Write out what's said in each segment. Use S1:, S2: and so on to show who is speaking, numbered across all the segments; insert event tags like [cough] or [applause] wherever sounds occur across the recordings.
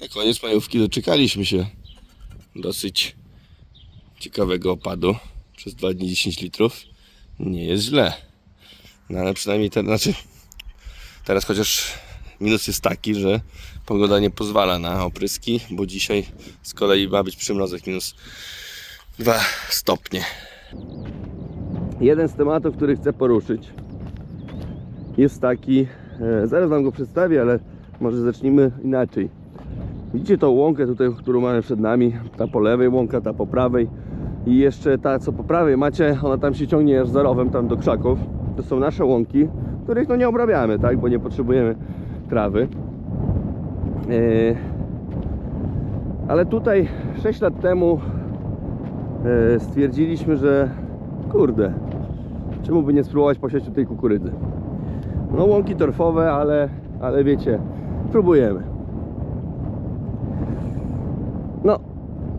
S1: Na koniec majówki doczekaliśmy się dosyć ciekawego opadu. Przez dwa dni 10 litrów. Nie jest źle. No ale przynajmniej ten, znaczy teraz chociaż minus jest taki, że pogoda nie pozwala na opryski, bo dzisiaj z kolei ma być przymrozek minus 2 stopnie. Jeden z tematów, który chcę poruszyć jest taki, e, zaraz Wam go przedstawię, ale może zacznijmy inaczej. Widzicie tą łąkę tutaj, którą mamy przed nami, ta po lewej łąka, ta po prawej i jeszcze ta co po prawej macie, ona tam się ciągnie aż za rowem, tam do krzaków. To są nasze łąki, których no nie obrabiamy, tak, bo nie potrzebujemy trawy. E, Ale tutaj 6 lat temu e, stwierdziliśmy, że kurde, czemu by nie spróbować posiać tutaj kukurydzy. No łąki torfowe, ale, ale wiecie, próbujemy.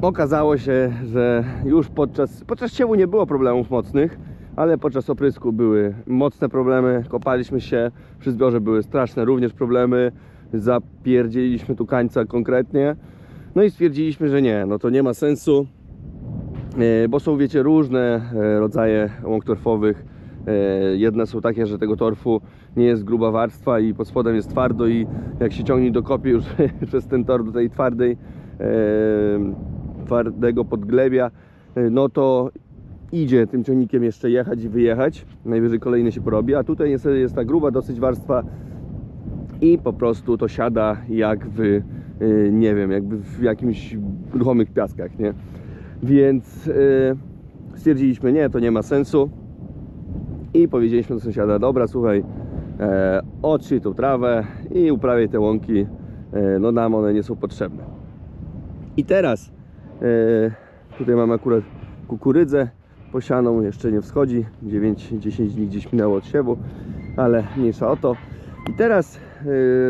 S1: Okazało się, że już podczas, podczas nie było problemów mocnych, ale podczas oprysku były mocne problemy, kopaliśmy się, przy zbiorze były straszne również problemy, zapierdzieliśmy tu kańca konkretnie, no i stwierdziliśmy, że nie, no to nie ma sensu, E, bo są wiecie różne e, rodzaje łąk torfowych. E, Jedne są takie, że tego torfu nie jest gruba warstwa i pod spodem jest twardo i jak się ciągnie do kopie już [laughs] przez ten tor do tej twardej twardego podglebia, e, no to idzie tym ciągnikiem jeszcze jechać i wyjechać. Najwyżej kolejny się porobi, a tutaj niestety jest ta gruba dosyć warstwa i po prostu to siada jak w, y, nie wiem, jakby w jakimś ruchomych piaskach, nie? Więc y, stwierdziliśmy, nie, to nie ma sensu i powiedzieliśmy do sąsiada, dobra, słuchaj, e, otrzyj tą trawę i uprawiaj te łąki, e, no nam one nie są potrzebne. I teraz tutaj mamy akurat kukurydzę posianą, jeszcze nie wschodzi, 9-10 dni gdzieś minęło od siewu, ale mniejsza o to. I teraz e,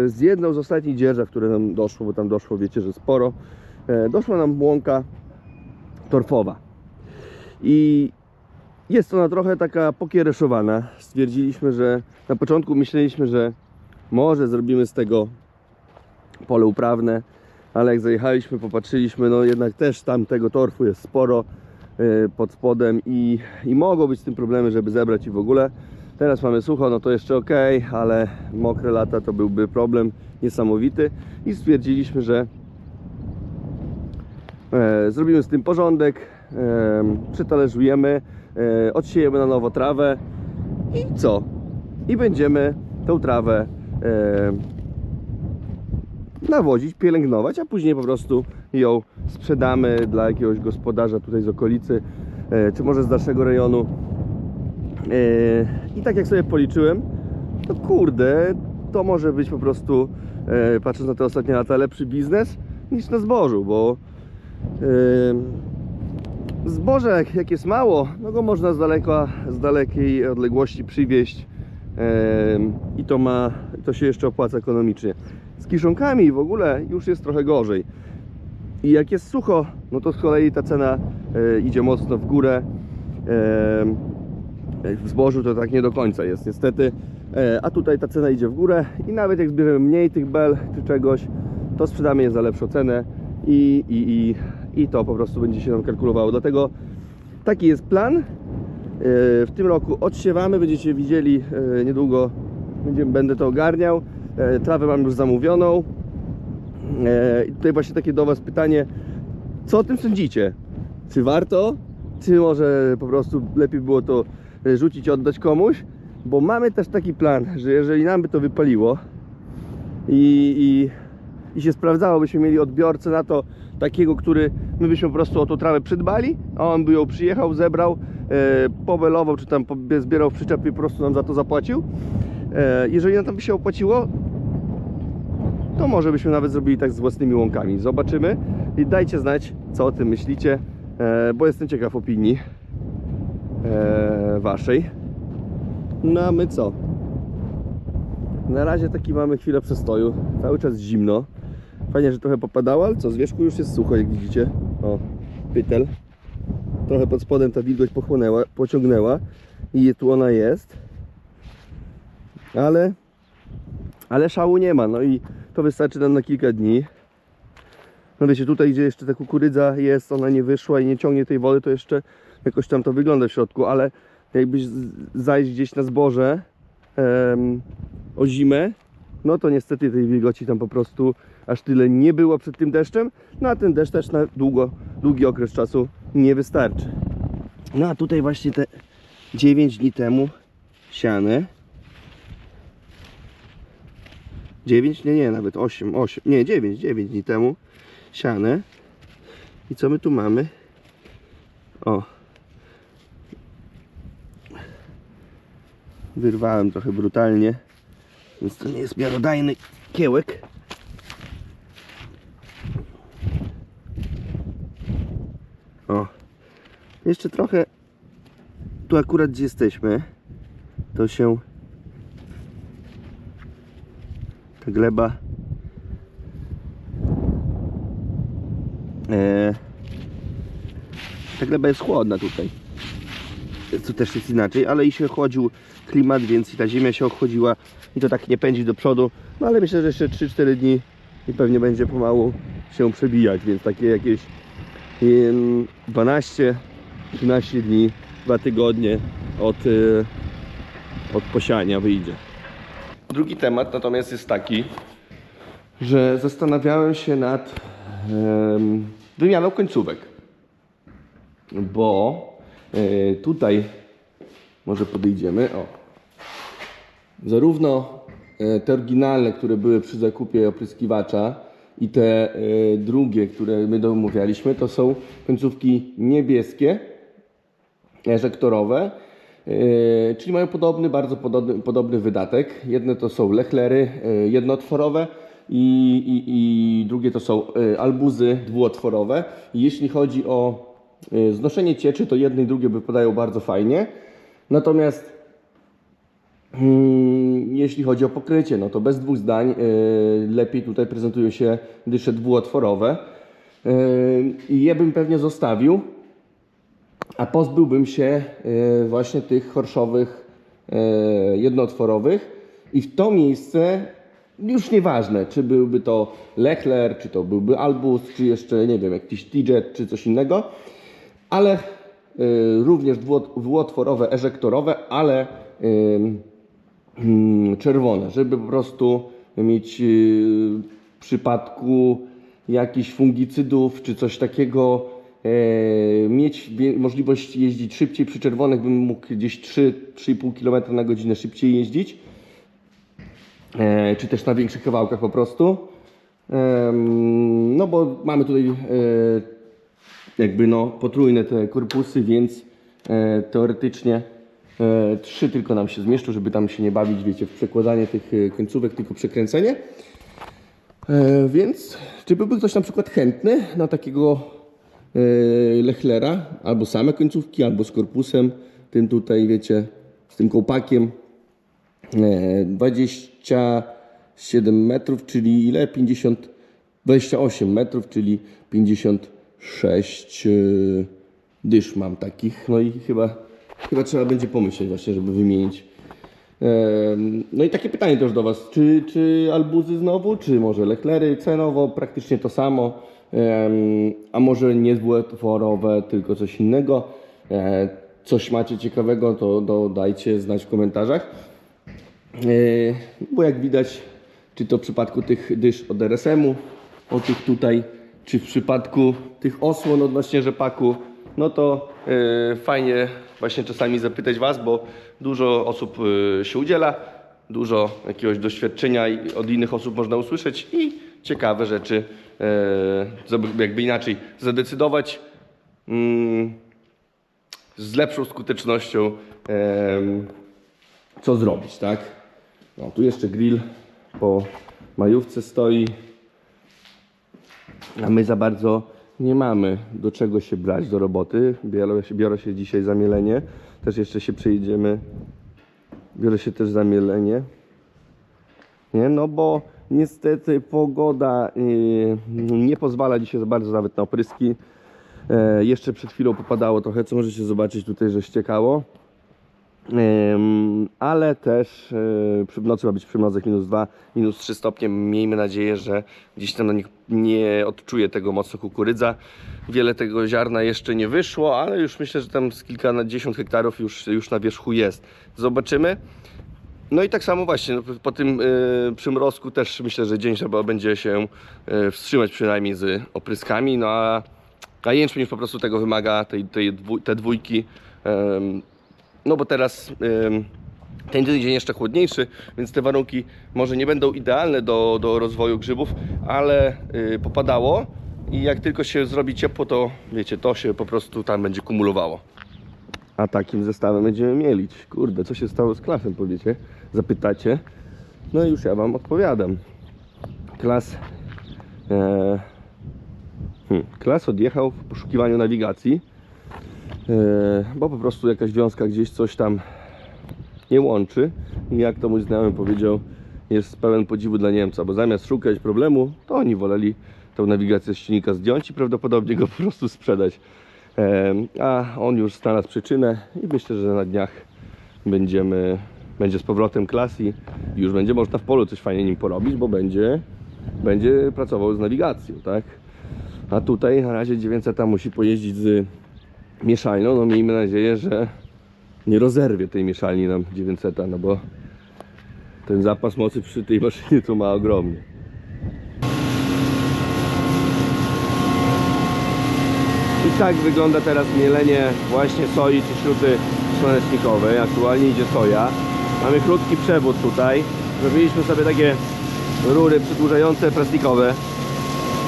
S1: z jedną z ostatnich dzierżaw, które nam doszło, bo tam doszło, wiecie, że sporo, e, doszła nam łąka torfowa. I jest ona trochę taka pokiereszowana. Stwierdziliśmy, że na początku myśleliśmy, że może zrobimy z tego pole uprawne, ale jak zajechaliśmy, popatrzyliśmy, no jednak też tam tego torfu jest sporo e, pod spodem i, i mogą być z tym problemy, żeby zebrać i w ogóle. Teraz mamy sucho, no to jeszcze ok, ale mokre lata to byłby problem niesamowity i stwierdziliśmy, że E, zrobimy z tym porządek, e, przetalerzujemy, e, odsiejemy na nowo trawę i co? I będziemy tą trawę e, nawozić, pielęgnować, a później po prostu ją sprzedamy dla jakiegoś gospodarza tutaj z okolicy, e, czy może z dalszego rejonu. E, I tak jak sobie policzyłem, to kurde, to może być po prostu, e, patrząc na te ostatnie lata, lepszy biznes niż na zbożu, bo Zboże, jak- jest mało, no go można z, daleka, z dalekiej odległości przywieźć i to ma, to się jeszcze opłaca ekonomicznie. Z kiszonkami w ogóle już jest trochę gorzej. I jak jest sucho, no to z kolei ta cena y, idzie mocno w górę. Ym, w zbożu to tak nie do końca jest niestety, E, a tutaj ta cena idzie w górę i nawet jak zbierzemy mniej tych bel czy czegoś, to sprzedamy je za lepszą cenę i, i, i, i to po prostu będzie się nam kalkulowało. Dlatego taki jest plan. E, W tym roku odsiewamy, będziecie widzieli e, niedługo, będę to ogarniał. E, Trawę mam już zamówioną. E, I tutaj właśnie takie do Was pytanie, co o tym sądzicie? Czy warto? Czy może po prostu lepiej było to e, rzucić, oddać komuś? Bo mamy też taki plan, że jeżeli nam by to wypaliło i, i, i się sprawdzało, byśmy mieli odbiorcę na to takiego, który my byśmy po prostu o tą trawę przydbali, a on by ją przyjechał, zebrał, e, pobelował, czy tam zbierał w przyczepie i po prostu nam za to zapłacił. E, jeżeli nam to by się opłaciło, to może byśmy nawet zrobili tak z własnymi łąkami. Zobaczymy i dajcie znać, co o tym myślicie, e, bo jestem ciekaw opinii e, waszej. No a my co? Na razie taki mamy chwilę przestoju. Cały czas zimno. Fajnie, że trochę popadało, ale co, z wierzchu już jest sucho, jak widzicie. O, pytel. Trochę pod spodem ta wilgoć pochłonęła, pociągnęła i tu ona jest. Ale, ale szału nie ma, no i to wystarczy nam na kilka dni. No wiecie, tutaj gdzie jeszcze ta kukurydza jest, ona nie wyszła i nie ciągnie tej wody, to jeszcze jakoś tam to wygląda w środku, ale jakbyś zajść gdzieś na zboże em, o zimę, no to niestety tej wilgoci tam po prostu aż tyle nie było przed tym deszczem, no a ten deszcz też na długo, długi okres czasu nie wystarczy. No a tutaj właśnie te 9 dni temu siane. 9? Nie, nie, nawet 8, 8, nie, 9, 9 dni temu siane. I co my tu mamy? O. Wyrwałem trochę brutalnie, więc to nie jest miarodajny kiełek. O. Jeszcze trochę tu akurat gdzie jesteśmy, to się ta gleba e, ta gleba jest chłodna tutaj. To też jest inaczej, ale i się chłodził klimat, więc i ta ziemia się ochłodziła i to tak nie pędzi do przodu. No ale myślę, że jeszcze 3-4 dni i pewnie będzie pomału się przebijać, więc takie jakieś em, 12 13 dni, 2 tygodnie od, y, od posiania wyjdzie. Drugi temat natomiast jest taki, że zastanawiałem się nad wymianą końcówek. Bo e, tutaj może podejdziemy. O. Zarówno e, te oryginalne, które były przy zakupie opryskiwacza i te e, drugie, które my domawialiśmy, to są końcówki niebieskie, eżektorowe, e, czyli mają podobny, bardzo podobny, podobny wydatek. Jedne to są lechlery e, jednootworowe i, i, i drugie to są e, albuzy dwuotworowe. Jeśli chodzi o znoszenie cieczy, to jedne i drugie wypadają bardzo fajnie. Natomiast Mm, Jeśli chodzi o pokrycie, no to bez dwóch zdań yy, lepiej tutaj prezentują się dysze dwuotworowe. Yy, I je bym pewnie zostawił, a pozbyłbym się yy, właśnie tych chorszowych yy, jednootworowych i w to miejsce już nieważne, czy byłby to Lechler, czy to byłby Albus, czy jeszcze nie wiem, jakiś T-Jet, czy coś innego, ale y, również dwuot- dwuotworowe, eżektorowe, ale y, mm, czerwone, żeby po prostu mieć w przypadku jakichś fungicydów czy coś takiego e, mieć wie- możliwość jeździć szybciej. Przy czerwonych bym mógł gdzieś 3-3,5 km na godzinę szybciej jeździć, e, czy też na większych kawałkach po prostu. No bo mamy tutaj e, jakby no potrójne te korpusy, więc e, teoretycznie e, trzy tylko nam się zmieszczą, żeby tam się nie bawić, wiecie, w przekładanie tych e, końcówek, tylko przekręcenie. E, więc czy byłby ktoś na przykład chętny na takiego e, Lechlera, albo same końcówki, albo z korpusem, tym tutaj, wiecie, z tym kołpakiem, e, 27 metrów, czyli ile? 50, 28 metrów, czyli 56 e, dysz mam takich. No i chyba, chyba trzeba będzie pomyśleć właśnie, żeby wymienić. Em, No i takie pytanie też do Was, czy, czy albuzy znowu, czy może lechlery cenowo, praktycznie to samo, a może nie dwutworowe, tylko coś innego. E, Coś macie ciekawego, to to dajcie znać w komentarzach. E, Bo jak widać, czy to w przypadku tych dysz od RSM-u, o tych tutaj, czy w przypadku tych osłon odnośnie rzepaku, no to e, fajnie właśnie czasami zapytać Was, bo dużo osób się udziela, dużo jakiegoś doświadczenia od innych osób można usłyszeć i ciekawe rzeczy, e, jakby inaczej zadecydować. Mm, z lepszą skutecznością co zrobić, tak? No, tu jeszcze grill po majówce stoi, a my za bardzo nie mamy do czego się brać do roboty. Biorę się, dzisiaj za mielenie, też jeszcze się przejdziemy. Biorę się też za mielenie. Nie? No bo niestety pogoda yy, nie pozwala dzisiaj za bardzo nawet na opryski. E, jeszcze przed chwilą popadało trochę, co możecie zobaczyć tutaj, że ściekało. Ale też yy, przy nocy ma być przymrozek minus 2, minus 3 stopnie. Miejmy nadzieję, że gdzieś tam na nich nie odczuje tego mocno kukurydza. Wiele tego ziarna jeszcze nie wyszło, ale już myślę, że tam z kilkadziesiąt hektarów już, już na wierzchu jest. Zobaczymy. No i tak samo właśnie, no, po tym y, przymrozku też myślę, że dzień trzeba będzie się y, wstrzymać przynajmniej z opryskami, no a, a jęczmień już po prostu tego wymaga, tej, tej te dwójki, no bo teraz ten dzień jeszcze chłodniejszy, więc te warunki może nie będą idealne do, do rozwoju grzybów, ale y, popadało i jak tylko się zrobi ciepło, to wiecie, to się po prostu tam będzie kumulowało. A takim zestawem będziemy mielić. Kurde, co się stało z klasem, powiecie? Zapytacie. No i już ja wam odpowiadam. Klas. E, hmm, klas odjechał w poszukiwaniu nawigacji. E, bo po prostu jakaś wiązka gdzieś coś tam nie łączy. I jak to mój znajomy powiedział, jest pełen podziwu dla Niemca, bo zamiast szukać problemu, to oni woleli tą nawigację z silnika zdjąć i prawdopodobnie go po prostu sprzedać. A on już znalazł przyczynę i myślę, że na dniach będziemy, będzie z powrotem klas i już będzie można w polu coś fajnie nim porobić, bo będzie, będzie pracował z nawigacją, tak? A tutaj na razie 900 musi pojeździć z mieszalnią, no miejmy nadzieję, że nie rozerwie tej mieszalni nam 900, no bo ten zapas mocy przy tej maszynie to ma ogromny. I tak wygląda teraz mielenie właśnie soi czy śruty słonecznikowej. Aktualnie idzie soja. Mamy krótki przewód tutaj. Zrobiliśmy sobie takie rury przedłużające plastikowe,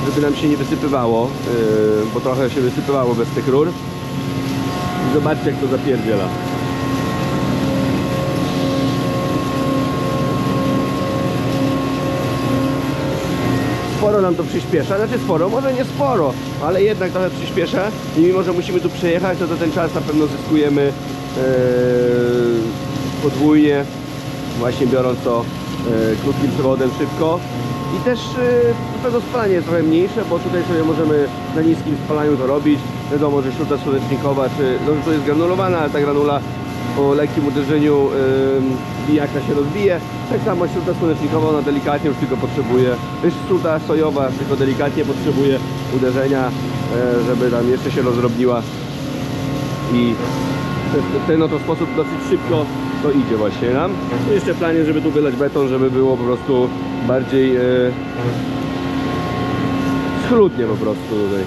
S1: żeby nam się nie wysypywało, yy, bo trochę się wysypywało bez tych rur. I zobaczcie jak to zapierdziela. Sporo nam to przyspiesza, znaczy sporo, może nie sporo, ale jednak trochę przyspiesza. I mimo, że musimy tu przejechać, no to ten czas na pewno zyskujemy e, podwójnie, właśnie biorąc to e, krótkim przewodem szybko. I też na pewno spalanie jest trochę mniejsze, bo tutaj sobie możemy na niskim spalaniu to robić, wiadomo, że śruta słonecznikowa, czy, no to jest granulowana, ale ta granula po lekkim uderzeniu yy, się rozbije. Tak samo śruta słonecznikowa, ona delikatnie już tylko potrzebuje, śruta sojowa tylko delikatnie potrzebuje uderzenia, e, żeby tam jeszcze się rozdrobniła i w ten oto sposób dosyć szybko to idzie właśnie nam. Jeszcze plan jest, żeby tu wylać beton, żeby było po prostu bardziej e, schludnie po prostu tutaj.